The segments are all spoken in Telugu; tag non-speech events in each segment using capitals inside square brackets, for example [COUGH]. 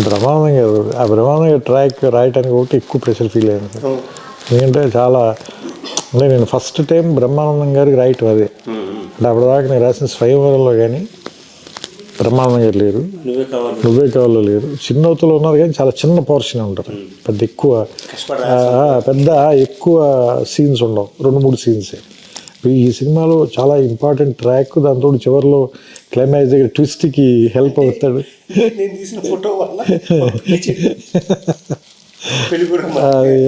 బ్రహ్మానందం గారు ఆ బ్రహ్మానందం గారు ట్రాక్ రాయటానికి ఒకటి ఎక్కువ ప్రెషర్ ఫీల్ అయ్యాను ఎందుకంటే చాలా అంటే నేను ఫస్ట్ టైం బ్రహ్మానందం గారికి రాయటం అదే. అంటే అప్పటిదాకా నేను రాసిన స్వయంవరంలో కానీ బ్రహ్మానందం గారు లేరు. నువ్వే కావాలి. లేరు. చిన్నవతలో ఉన్నారు కానీ చాలా చిన్న పోర్షన్ ఉంటారు పెద్ద ఎక్కువ పెద్ద ఎక్కువ సీన్స్ ఉండవు. రెండు మూడు సీన్సే ఈ సినిమాలో చాలా ఇంపార్టెంట్ ట్రాక్ దాంతో చివరిలో క్లైమాక్స్ దగ్గర ట్విస్ట్కి హెల్ప్ అవుతాడు. నేను తీసిన ఫోటో వల్ల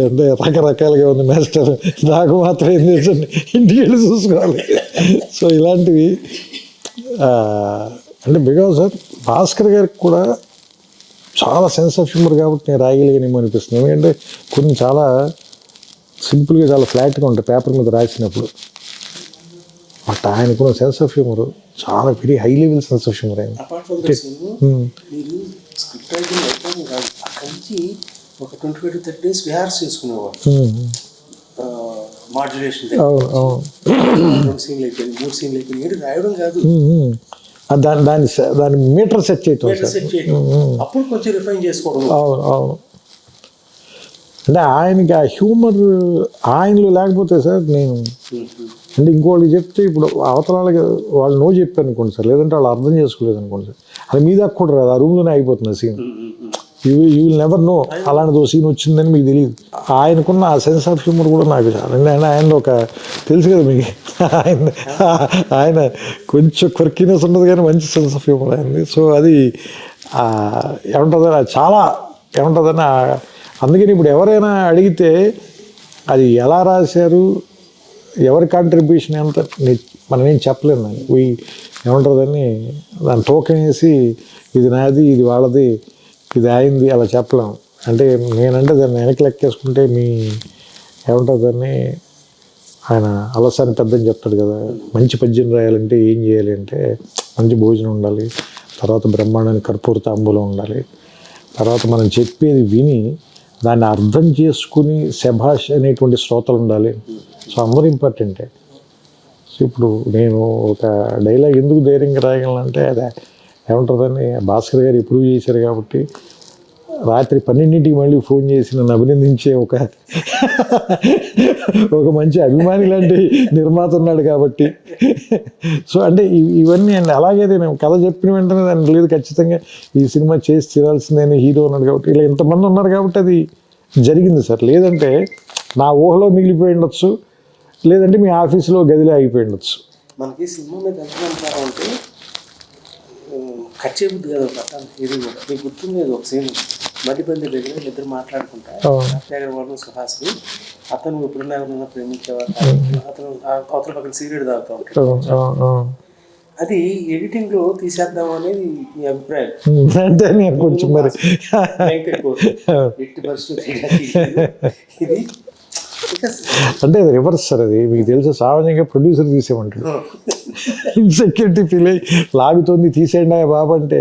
అంటే రకరకాలుగా ఉంది మాస్టర్. నాకు మాత్రం ఏం తెలుసు? ఇంటికి వెళ్ళి చూసుకోవాలి. సో ఇలాంటివి అంటే బికాజ్ సార్ భాస్కర్ గారికి కూడా చాలా సెన్స్ ఆఫ్ హ్యూమర్ కాబట్టి నేను రాయగలిగానేమో అనిపిస్తుంది. ఎందుకంటే కొన్ని చాలా సింపుల్గా చాలా ఫ్లాట్గా ఉంటాయి పేపర్ మీద రాసినప్పుడు. బట్ ఆయనకున్న సెన్స్ ఆఫ్ హ్యూమర్ చాలా very high level sense of humour ఆయన. నుంచి ఒక twenty five thirty days rehearse చేసుకునేవాడు మాడ్యులేషన్ అవును రెండు సీన్లు అయిపోయింది మూడు సీన్లు అయిపోయింది ఏంటి రాయడం కాదు. ఆ దాని దాని దాని మీటర్ సెట్ చేయటం అప్పుడు కొంచెం రిఫైన్ చేసుకోవడం. అవును అవును. అంటే ఆయనకి ఆ హ్యూమర్ ఆయనలో లేకపోతే సార్ నేను అంటే ఇంకోళ్ళకి చెప్తే ఇప్పుడు అవతల వాళ్ళకి వాళ్ళు నో చెప్పారు అనుకోండి సార్ లేదంటే వాళ్ళు అర్థం చేసుకోలేదు అనుకోండి సార్. అది మీ దాకా కూడా రాదు ఆ రూమ్లోనే అయిపోతుంది scene you you will never know అలాంటిది సీన్ వచ్చిందని మీకు తెలియదు. ఆయనకున్న ఆ సెన్స్ ఆఫ్ హ్యూమర్ కూడా నాకు ఆయన ఆయన ఒక తెలుసు కదా మీకు ఆయన ఆయన కొంచెం క్వర్కినెస్ ఉండదు కానీ మంచి సెన్స్ ఆఫ్ హ్యూమర్ అయింది సో అది ఆ, ఏమంటుంది అది చాలా ఏమంటుందని అందుకని ఇప్పుడు ఎవరైనా అడిగితే అది ఎలా రాశారు ఎవరి కాంట్రిబ్యూషన్ ఎంత? మనం ఏం చెప్పలేము దాన్ని. వీ దాన్ని? టోకెన్ వేసి ఇది నాది ఇది వాళ్ళది ఇది అయింది అలా చెప్పలేం. అంటే నేనంటే దాన్ని వెనక్కి లెక్కేసుకుంటే మీ ఏమంటుంది దాన్ని? ఆయన అలసాని పెద్దని చెప్తాడు కదా మంచి పద్యం రాయాలంటే ఏం చేయాలి అంటే మంచి భోజనం ఉండాలి తర్వాత బ్రహ్మాండానికి కర్పూర తాంబూలం ఉండాలి తర్వాత మనం చెప్పేది విని దాన్ని అర్థం చేసుకుని శభాష్ అనేటువంటి శ్రోతలు ఉండాలి. సో అందరూ ఇంపార్టెంటే సో ఇప్పుడు నేను ఒక డైలాగ్ ఎందుకు ధైర్యంగా రాయగలనంటే అది ఏమంటుందని భాస్కర్ గారు ఇప్పుడు చేశారు కాబట్టి రాత్రి పన్నెండింటికి మళ్ళీ ఫోన్ చేసి నన్ను అభినందించే ఒక [LAUGHS] ఒక మంచి అభిమాని లాంటి నిర్మాత ఉన్నాడు కాబట్టి. సో అంటే ఇవన్నీ అండి. అలాగే నేను కథ చెప్పిన వెంటనే దాన్ని లేదు ఖచ్చితంగా ఈ సినిమా చేసి తీరాల్సిందే హీరో ఉన్నాడు కాబట్టి. ఇలా ఇంతమంది ఉన్నారు కాబట్టి అది జరిగింది సార్. లేదంటే నా ఊహలో మిగిలిపోయి ఉండొచ్చు. లేదంటే మీ ఆఫీసులో గదిలో అయిపోయి ఉండొచ్చు. మనకి సినిమా మీద అంటే కట్ చేయబుద్ది కదా అతను ఇది కూడా. మీకు గుర్తుంది ఒక సీన్ మధ్యబంది దగ్గర ఇద్దరు మాట్లాడుకుంటా. దగ్గర అతను ఎప్పుడున్నా ఎవరన్నా ప్రేమించేవాడు అతను అవతల పక్కన సీరియడ్ తాగుతూ ఉంటాడు. అది ఎడిటింగ్లో తీసేద్దాం అనేది మీ అభిప్రాయం. అంటే నేను కొంచెం మరి [LAUGHS] ఎట్టి తీయలేదు. ఇది అంటే అది రివర్స్ సార్ అది. మీకు తెలుసు సామాన్యంగా ప్రొడ్యూసర్ తీసేమంటాడు ఇన్సెక్యూరిటీ ఫీల్ అయ్యి లాగుతోంది తీసేయండి ఆ బాబు అంటే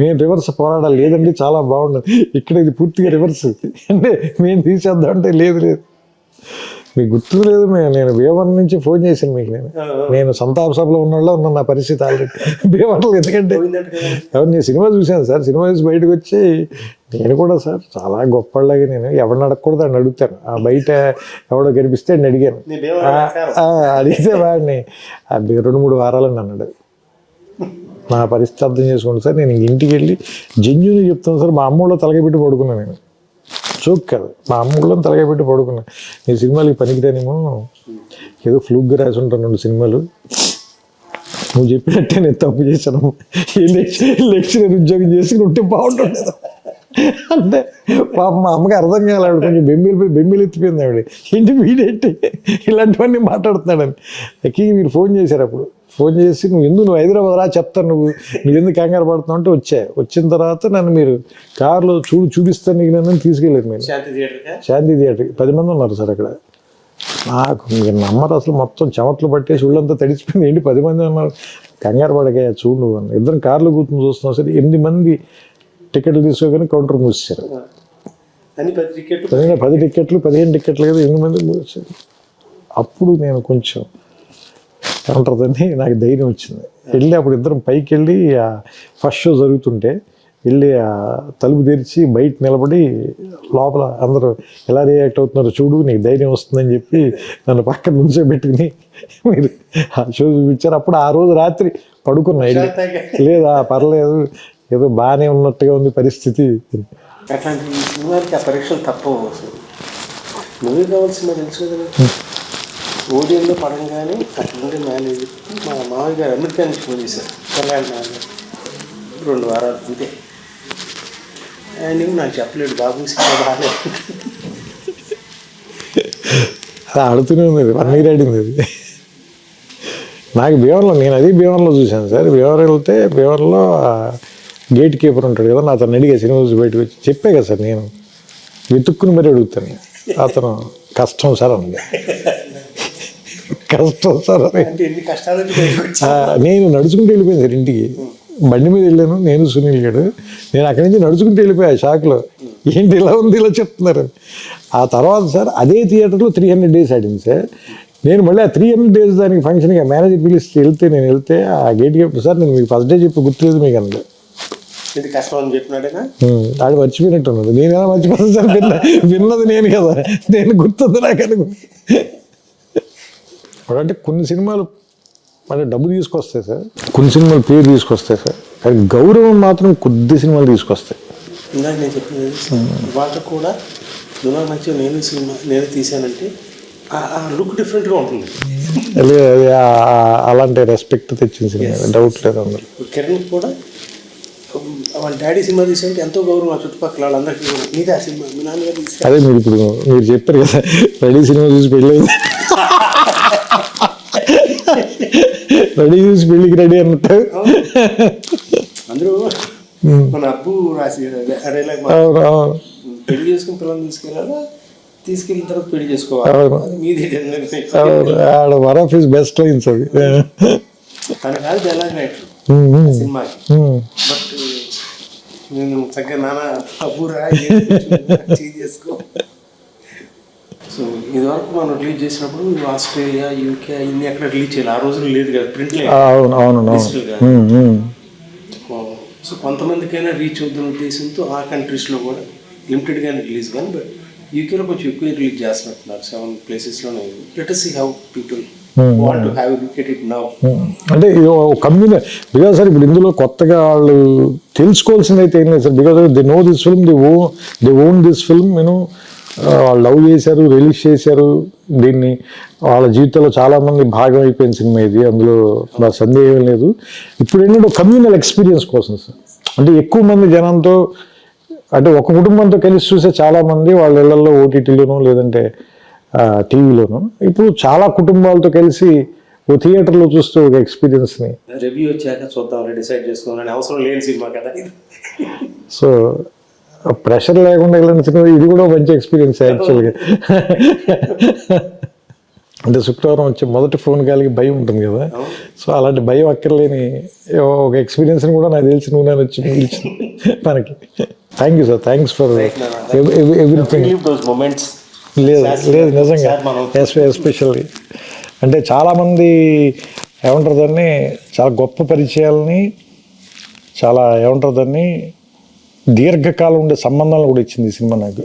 మేము రివర్స్ పోరాడాలి. లేదండి చాలా బాగుండదు ఇక్కడ ఇది పూర్తిగా రివర్స్ అంటే మేము తీసేద్దాం అంటే లేదు లేదు. మీకు గుర్తు లేదు నేను భీమవరం నుంచి ఫోన్ చేశాను మీకు నేను. నేను సంతాప సభలో ఉన్నోళ్ళ ఉన్న నా పరిస్థితి ఆల్రెడీ [LAUGHS] భీమవరంలో ఎందుకంటే ఎవరు నేను సినిమా చూశాను సార్. సినిమా చూసి బయటకు వచ్చి నేను కూడా సార్ చాలా గొప్పలాగా నేను ఎవరిని అడగకూడదు అని అడుగుతాను. ఆ బయట ఎవడో కనిపిస్తే అని అడిగాను. భీమవరం అడిగితే వాడిని అది రెండు మూడు వారాలని అన్నాడు. నా పరిస్థితి అర్థం చేసుకోండి సార్. నేను ఇంటికి వెళ్ళి జెన్యున్ చెప్తాను సార్ మా అమ్మలో తలగబెట్టి పడుకున్నాను నేను. జోక్ కాదు మా అమ్మలో తలగబెట్టి పడుకున్నా. నీ సినిమాలకి పనికిరానేమో. ఏదో ఫ్లూగ్గా రాసి ఉంటాను రెండు సినిమాలు. నువ్వు చెప్పినట్టే నేను తప్పు చేశాను. ఈ లెక్చరర్ ఉద్యోగం చేసుకుని ఉంటే బాగుంటుంది అంటే పాప మా అమ్మకి అర్థం కాలేదు. కొంచెం బెంబీలు బెంబీలు ఎత్తిపోయింది ఆవిడ. ఏంటి వీడేంటి? ఇలాంటివన్నీ మాట్లాడుతున్నాడని. ఎక్కి మీరు ఫోన్ చేశారు అప్పుడు. ఫోన్ చేసి నువ్వు ఎందుకు నువ్వు హైదరాబాద్ రా? చెప్తాను నువ్వు. నువ్వు ఎందుకు కంగారు పడుతున్నావు? అంటే వచ్చా. వచ్చిన తర్వాత నన్ను మీరు కారులో చూడు చూపిస్తాను నీకు నన్ను తీసుకెళ్ళారు మీరు. శాంతి థియేటర్ పది మంది ఉన్నారు సార్ అక్కడ. నాకు మీరు నమ్మరు అసలు. మొత్తం చెమట్లు పట్టేసి ఒళ్ళంతా తడిచిపోయింది. ఏంటి పది మంది ఉన్నారు? కంగారు పడగా చూడు నువ్వు అని. ఇద్దరం కార్లో కూర్చొని చూస్తున్నాం సరే. ఎనిమిది మంది టికెట్లు తీసుకోగానే కౌంటర్ మూసేశారు. అని పది టికెట్లు? పదిహేను పది టికెట్లు పదిహేను టికెట్లు కదా ఎనిమిది మంది మూసేశారు. అప్పుడు నేను కొంచెం ఏమంటుందని నాకు ధైర్యం వచ్చింది. వెళ్ళి అప్పుడు ఇద్దరం పైకి వెళ్ళి ఫస్ట్ షో జరుగుతుంటే వెళ్ళి ఆ తలుపు తెరిచి బయట నిలబడి లోపల అందరూ ఎలా రియాక్ట్ అవుతున్నారో చూడు నీకు ధైర్యం వస్తుందని చెప్పి నన్ను పక్కన నుంచోబెట్టుకుని మీరు ఆ షో చూపించారు. అప్పుడు ఆ రోజు రాత్రి పడుకున్నా వెళ్ళి. లేదా పర్లేదు ఏదో బాగానే ఉన్నట్టుగా ఉంది పరిస్థితి. అట్లాంటి ఆ పరీక్షలు తప్పవు నువ్వే తెలుసు కదా. ఓడియంలో పడంగానే అట్లుండే మేనేజ్ మా మామయ్య గారు అమెరికా నుంచి ఫోన్ చేశారు. కళ్యాణ్ నాన్న రెండు వారాలు అంతే ఆయన నాకు చెప్పలేడు బాబు సినిమా బాగాలేదు. అది ఆడుతూనే ఉంది వన్ ఆడింది అది. నాకు భీమవరంలో నేను అది భీమవరంలో చూశాను సార్. భీమవరం వెళ్తే భీమవరంలో గేట్ కీపర్ ఉంటాడు కదా నా అతను అడిగా సినిమా చూసి బయటకు వచ్చి చెప్పే కదా సార్ నేను. వెతుక్కుని మరీ అడుగుతాను. అతను కష్టం సార్ అంది కష్టం సార్ నేను నడుచుకుంటూ వెళ్ళిపోయాను సార్ ఇంటికి. బండి మీద వెళ్ళాను నేను సునీల్ గారు. నేను అక్కడి నుంచి నడుచుకుంటూ వెళ్ళిపోయా షాక్లో. ఏంటి ఇలా ఉంది ఇలా చెప్తున్నారు? ఆ తర్వాత సార్ అదే థియేటర్లో త్రీ హండ్రెడ్ డేస్ ఆడింది సార్. నేను మళ్ళీ ఆ త్రీ హండ్రెడ్ డేస్ దానికి ఫంక్షన్గా మేనేజర్ పిలిస్తే వెళ్తే నేను వెళ్తే ఆ గేట్ గేట్ సార్ నేను మీకు ఫస్ట్ డే చెప్పి గుర్తులేదు మీకు అన్నది ఇది కష్టం అని చెప్పినాడేనా? ఆడు మర్చిపోయినట్టున్నది నేను ఎలా మర్చిపోతాను సార్? విన్న విన్నది నేను కదా. నేను గుర్తుంది నాకు అనుకుంది అంటే కొన్ని సినిమాలు అంటే డబ్బు తీసుకొస్తాయి సార్. కొన్ని సినిమాలు పేరు తీసుకొస్తాయి సార్. కానీ గౌరవం మాత్రం కొద్ది సినిమాలు తీసుకొస్తాయి. ఇందాక నేను చెప్పింది ఇవాళ కూడా నువ్వు మంచిగా నేను సినిమా నేను తీశానంటే లుక్ డిఫరెంట్గా ఉంటుంది. అలాంటి రెస్పెక్ట్ తెచ్చిన సినిమా. డౌట్ లేదు అందరూ ఇప్పుడు కిరణ్ కూడా వాళ్ళ డాడీ సినిమా తీసారంటే ఎంతో గౌరవం ఆ చుట్టుపక్కల వాళ్ళందరికీ కూడా. నీదే ఆ సినిమా మీ నాన్నగారు అదే మీరు ఇప్పుడు మీరు చెప్పారు కదా రెడీ సినిమా చూసి పెళ్ళి రెడీ చూసి పెళ్ళికి రెడీ అన్నట్టు. అందరూ మన అబ్బు రాసి పెళ్ళి చేసుకుని పిల్లల్ని తీసుకెళ్ళాలా? తీసుకెళ్ళిన తర్వాత పెళ్ళి చేసుకోవాలి? ఆడ one of his best lines అది. తన కాదు డైలాగ్ రైటర్ సినిమాకి. ఉమ్. బట్ నేను చక్కగా నాన్న అబ్బురా చేంజ్ [LAUGHS] చేసుకో. సో ఇదివరకు మనం రిలీజ్ చేసినప్పుడు ఆస్ట్రేలియా యూకే ఇన్ని ఎక్కడ రిలీజ్ చేయాలి? ఆ రోజులు లేదు కదా ప్రింట్ అవును అవును. సో కొంతమందికైనా రీచ్ అవుతున్న ఉద్దేశంతో ఆ కంట్రీస్లో కూడా లిమిటెడ్గానే రిలీజ్ కానీ బట్ యూకేలో కొంచెం ఎక్కువ రిలీజ్ చేస్తున్నట్టున్నారు సెవెన్ ప్లేసెస్లోనే లెట్ సీ హౌ పీపుల్ అంటే ఇది కమ్యూని బికాజ్ సార్ ఇప్పుడు ఇందులో కొత్తగా వాళ్ళు తెలుసుకోవాల్సింది అయితే ఏం లేదు sir. Because they know this film they oh they own this film నేను వాళ్ళు లవ్ చేశారు రిలీజ్ చేశారు. దీన్ని వాళ్ళ జీవితంలో చాలా మంది భాగం అయిపోయిన సినిమా ఇది. అందులో నా సందేహం లేదు. ఇప్పుడు ఏంటంటే కమ్యూనల్ ఎక్స్పీరియన్స్ కోసం సార్. అంటే ఎక్కువ మంది జనంతో అంటే ఒక కుటుంబంతో కలిసి చూసే చాలా మంది వాళ్ళ ఇళ్ళలో ఓటీటీలోనూ లేదంటే టీవీలోనూ. ఇప్పుడు చాలా కుటుంబాలతో కలిసి ఓ థియేటర్లో చూస్తూ ఒక ఎక్స్పీరియన్స్ని రివ్యూ వచ్చాక చూద్దాం డిసైడ్ చేసుకోవాలని అవసరం లేని సినిమా కదా సో ప్రెషర్ లేకుండా వెళ్ళిన సినిమా ఇది కూడా మంచి ఎక్స్పీరియన్స్ యాక్చువల్గా అంటే శుక్రవారం వచ్చే మొదటి ఫోన్ కాల్కి భయం ఉంటుంది కదా. సో అలాంటి భయం అక్కర్లేని ఒక ఎక్స్పీరియన్స్ని కూడా నాకు తెలిసి నువ్వు నేను వచ్చి మిగిల్చింది మనకి. Thank you sir thanks for everything లేదు లేదు నిజంగా. ఎస్పెషల్లీ అంటే చాలామంది ఏమంటారు దాన్ని చాలా గొప్ప పరిచయాలని చాలా ఏమంటారు దాన్ని దీర్ఘకాలం ఉండే సంబంధాలు కూడా ఇచ్చింది ఈ సినిమా నాకు.